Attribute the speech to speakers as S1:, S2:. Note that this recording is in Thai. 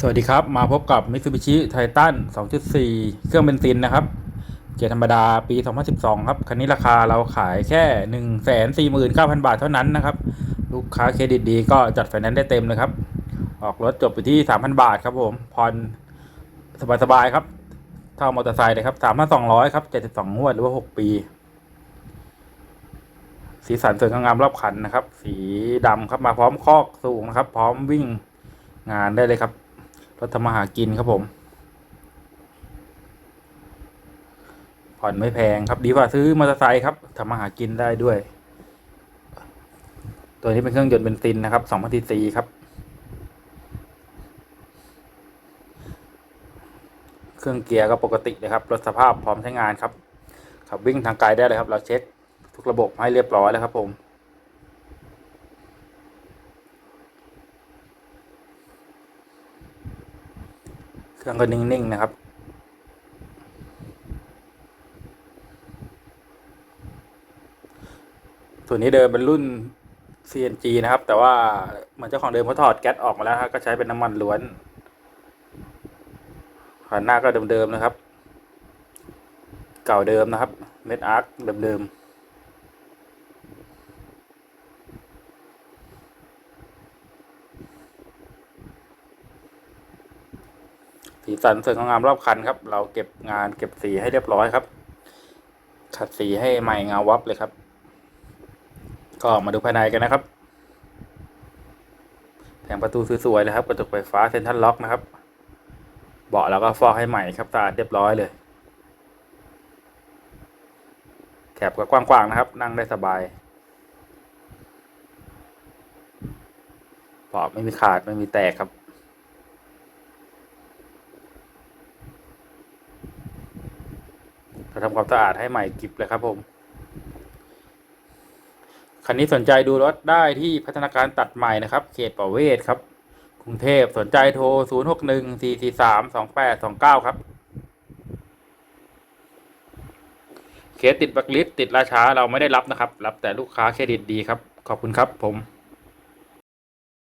S1: สวัสดีครับ มาพบกับ Mitsubishi Titan 2.4 เครื่องเบนซินนะครับ เกียร์ธรรมดาปี 2012 ครับ คันนี้ราคาเราขายแค่ 149,000 บาทเท่านั้นนะครับ ลูกค้าเครดิตดีก็จัดไฟแนนซ์ได้เต็มเลยครับ ออกรถจบไปที่ 3,000 บาทครับผมผ่อนสบายๆครับ เท่ามอเตอร์ไซค์เลยครับ 3,200 ครับ 72งวดหรือว่า 6 ปี สีสันสวยงามรอบคันนะครับ สีดำครับมาพร้อมคอกสูงนะครับ พร้อมวิ่งงานได้เลยครับ รถทำมาหากินครับผม ผ่อนไม่แพงครับดีกว่าซื้อมอเตอร์ไซค์ครับทำมาหากินได้ด้วย ตัวนี้เป็นเครื่องยนต์เบนซินนะครับ2,000ซีซีครับ เครื่องเกียร์ก็ปกติเลยครับรถสภาพพร้อมใช้งานครับขับวิ่งทางไกลได้เลยครับ เราเช็คทุกระบบให้เรียบร้อยแล้วครับผม เครื่องก็นิ่งๆนะครับ ส่วนนี้เดิมเป็นรุ่น CNG นะครับ แต่ว่าเหมือนเจ้าของเดิมเขาถอดแก๊สออกมาแล้วครับก็ใช้เป็นน้ำมันล้วนขันหน้าก็เดิมๆนะครับ เก่าเดิมนะครับ เม็ดอาร์คเดิมๆ สีสันสวยงามรอบคันครับ เราเก็บงานเก็บสีให้เรียบร้อยครับ ขัดสีให้ใหม่เงาวับเลยครับ ก็มาดูภายในกันนะครับแผงประตูสวยๆเลยครับกระจกไฟฟ้าเซ็นทรัลล็อกนะครับ เบาะแล้วก็ฟอกให้ใหม่ครับสะอาดเรียบร้อยเลยแคบก็กว้างๆนะครับ นั่งได้สบายเบาะไม่มีขาดไม่มีแตกครับ เราทำความสะอาดให้ใหม่กิบเลยครับผม คันนี้สนใจดูรถได้ที่พัฒนาการตัดใหม่นะครับ เขตประเวศครับ กรุงเทพสนใจโทร 0 6 1 4 4 3 2 8 2 9 ครับ เคสติดบักลิสติดราช้าเราไม่ได้รับนะครับ รับแต่ลูกค้าเครดิตดีครับ ขอบคุณครับผม